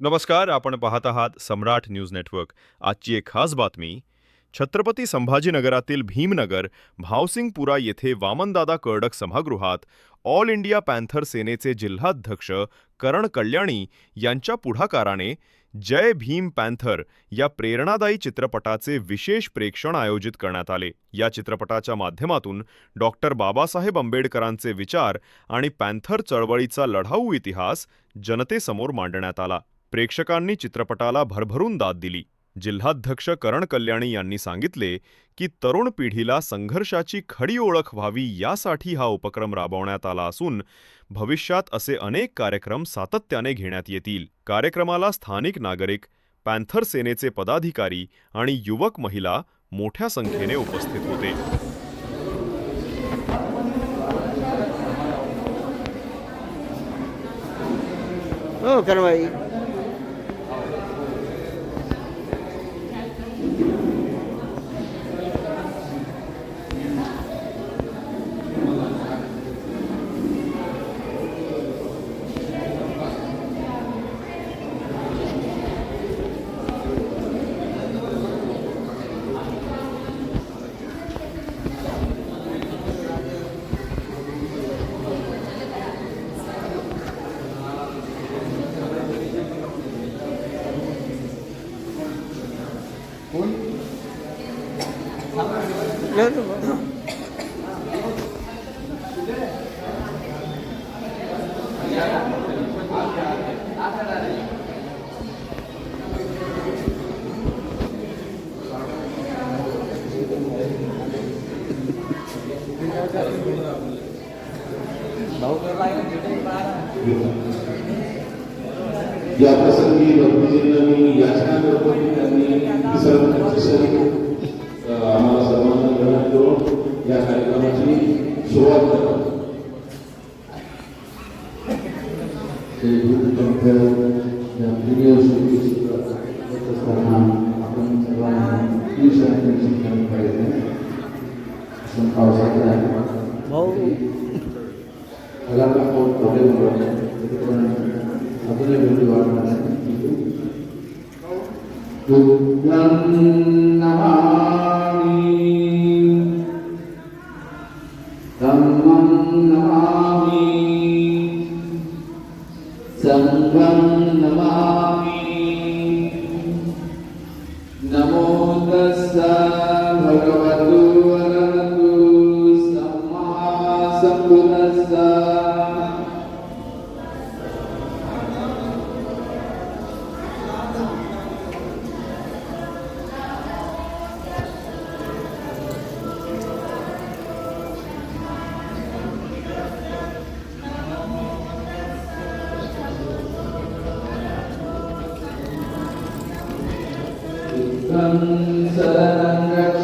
नमस्कार आपण पाहत आहात सम्राट न्यूज नेटवर्क. आजची एक खास बातमी छत्रपती संभाजीनगरातील भीमनगर भावसिंगपुरा येथे वामनदादा कर्डक सभागृहात ऑल इंडिया पॅन्थर सेनेचे जिल्हाध्यक्ष करण कल्याणी यांच्या पुढाकाराने जय भीम पॅन्थर या प्रेरणादायी चित्रपटाचे विशेष प्रेक्षण आयोजित करण्यात आले. या चित्रपटाच्या माध्यमातून डॉक्टर बाबासाहेब आंबेडकरांचे विचार आणि पॅन्थर चळवळीचा लढाऊ इतिहास जनतेसमोर मांडण्यात आला. प्रेक्षकांनी चित्रपटाला भरभरून दाद दिली. जिल्हाध्यक्ष करण कल्याणी यांनी सांगितले की तरुण पिढीला संघर्षाची खडी ओळख व्हावी यासाठी हा उपक्रम राबवण्यात आला असून भविष्यात असे अनेक कार्यक्रम सातत्याने घेण्यात येतील. कार्यक्रमाला स्थानिक नागरिक पॅन्थर सेनेचे पदाधिकारी आणि युवक महिला मोठ्या संख्येने उपस्थित होते. हो या प्रसंगी भक्तीजींना मी याचना करतो की त्यांनी ही सर्व त्यांच्यासाठी, अ, आम्हाला सर्वांना ग्रहण करून या कार्यक्रमाची सुरुवात करावी ते भूतपंथ या व्हिडिओ शूटिंग होत असताना आपण सर्वांनी ही शांती शिक्षण पाहिजे असं पावसाचं आहे भाऊ मला पण खूप प्रॉब्लेम होतो पण Sansangat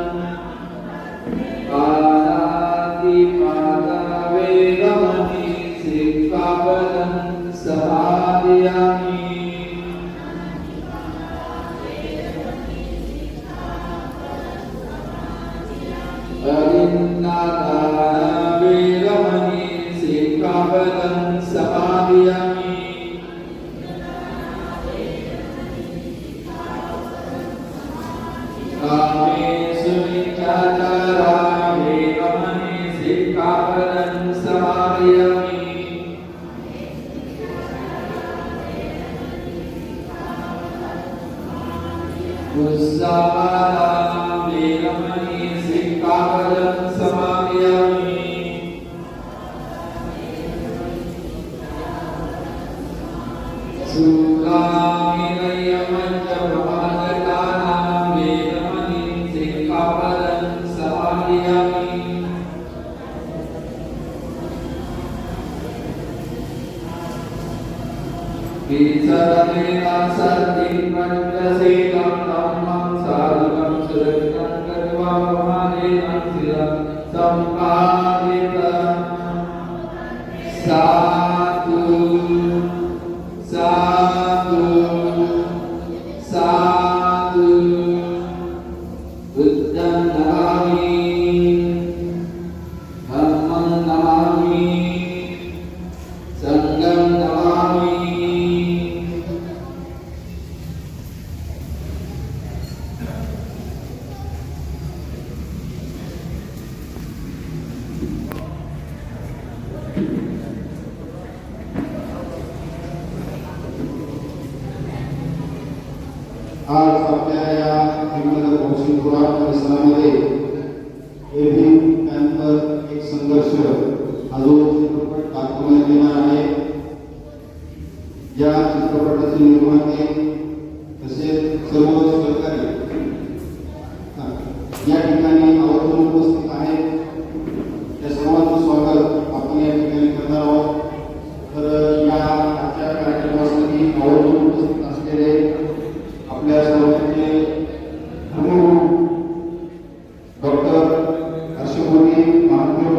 Sabadan, Sabadia, शूलामिरयमञ्च प्रभागतानां वेरमणि सिक्खापदं भोसरीपुरा परिसरामध्ये एव्ही कॅम्पर एक संघर्ष हा जो चित्रपट दाखवण्यात येणार आहे. या चित्रपटाचे निर्माते तसेच सर्व सहकारी हा, या ठिकाणी आवर्जून उपस्थित आहेत त्या सर्वांचं स्वागत आपण या ठिकाणी करणार आहोत तर या आजच्या कार्यक्रमासाठी आवर्जून उपस्थित असलेले आपल्या सर्वांचे गुरु डॉक्टर हर्षमोदी महादेव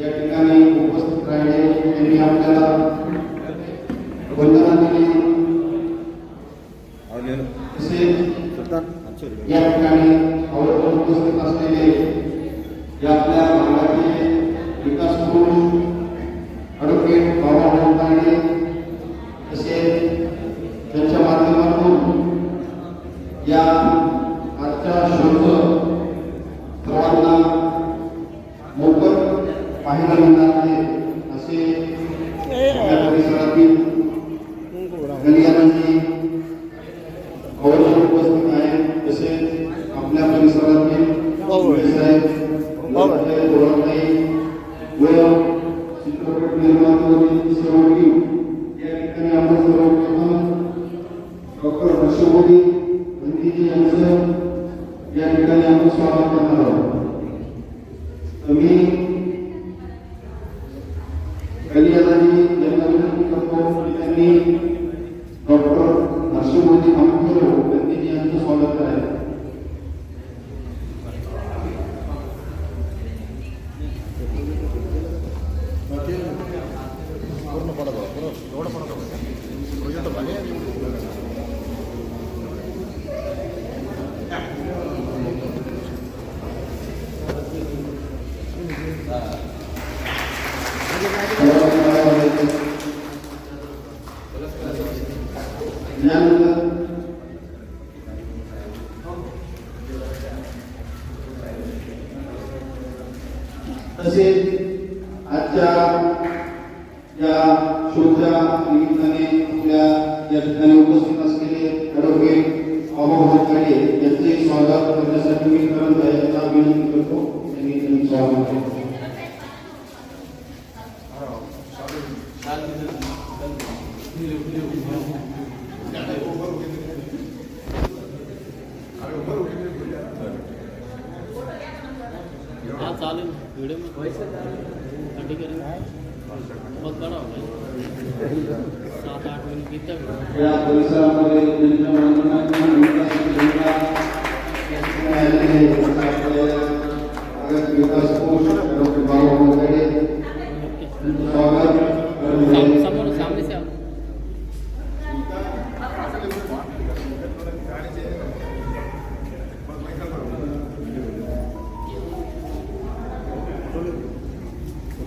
या ठिकाणी उपस्थित राहिले त्यांनी आपल्याला वंदना दिली. तसेच या करतो की त्यांनी तसेच आजच्या या शोच्या निमित्ताने आपल्या या ठिकाणी उपस्थित असलेले ॲडव्होकेट अभाव काळे यांचे स्वागत करण्यासाठी मी करत आहे यांना विनंती करतो त्यांनी त्यांनी स्वागत केलं हा चालेल व्हिडिओ मध्ये करेन मग करावं सात आठ मिनिट किती या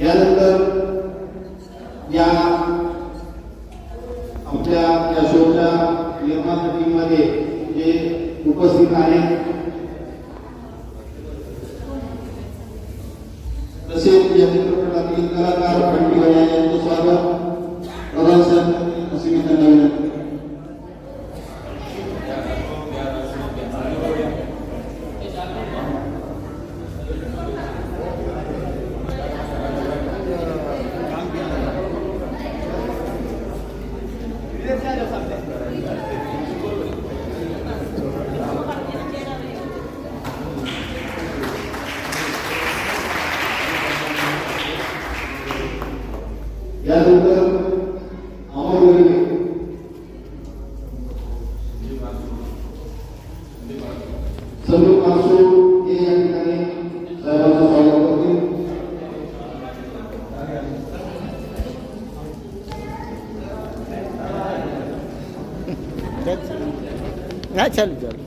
यानंतर त्याच नाही चालू चालू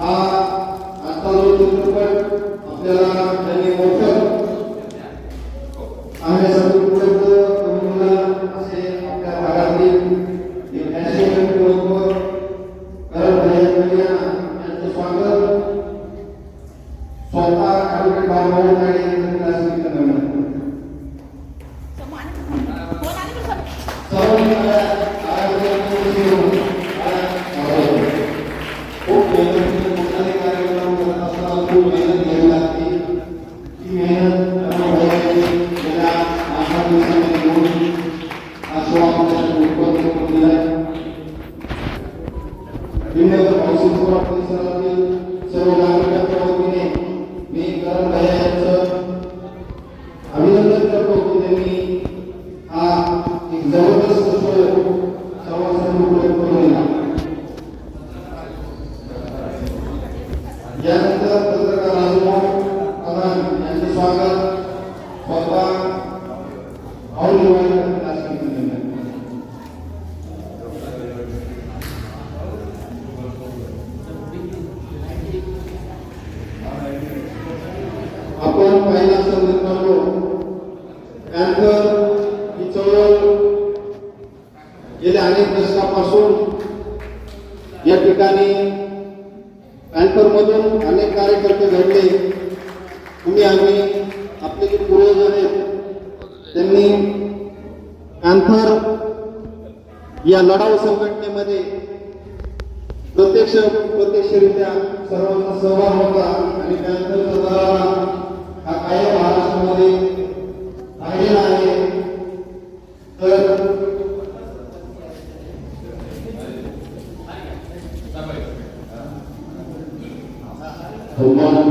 हा आजचा जो चित्रपट आपल्याला त्यांनी मोठ्या आपण पहिला संदर्भालो त्यानंतर ही चळवळ अनेक दशकापासून या ठिकाणी या लढाव संघटनेमध्ये प्रत्यक्ष प्रत्यक्षरित्या सर्वांचा सहभाग होता आणि त्यानंतर सरदाराला हा कायम महाराष्ट्रामध्ये राहिलेला आहे. तर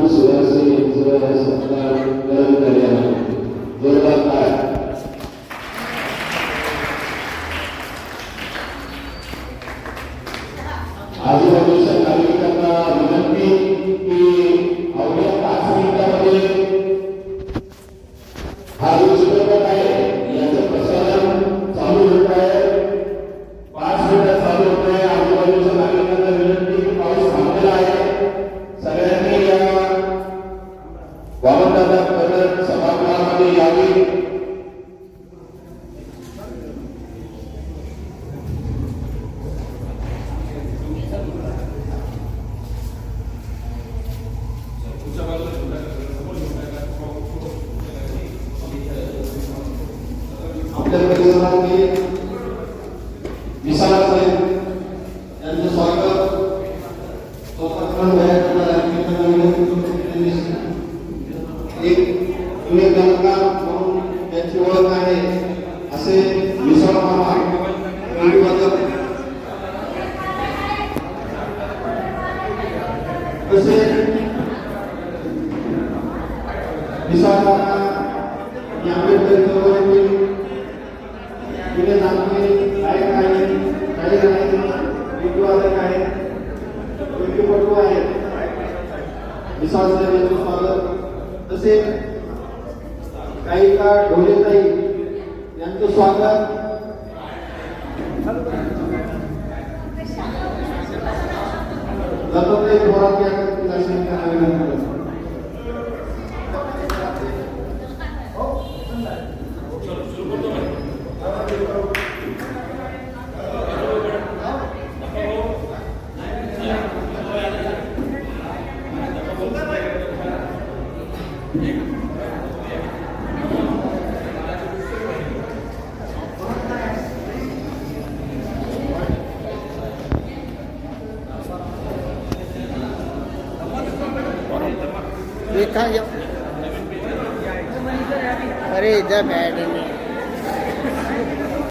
सुभाष सिंग आदिवासी सरकारकडे त्यांना विनंती की विशाल मामा या आंबेडकर चळवळीतील गायक आहेत काही आहेत विद्वादक आहेत विद्युपटू आहेत विशाल यांचं स्वागत. तसेच काही का ढोलेताई यांचं स्वागत. दत्तात्रय थोरात या दर्शन 那就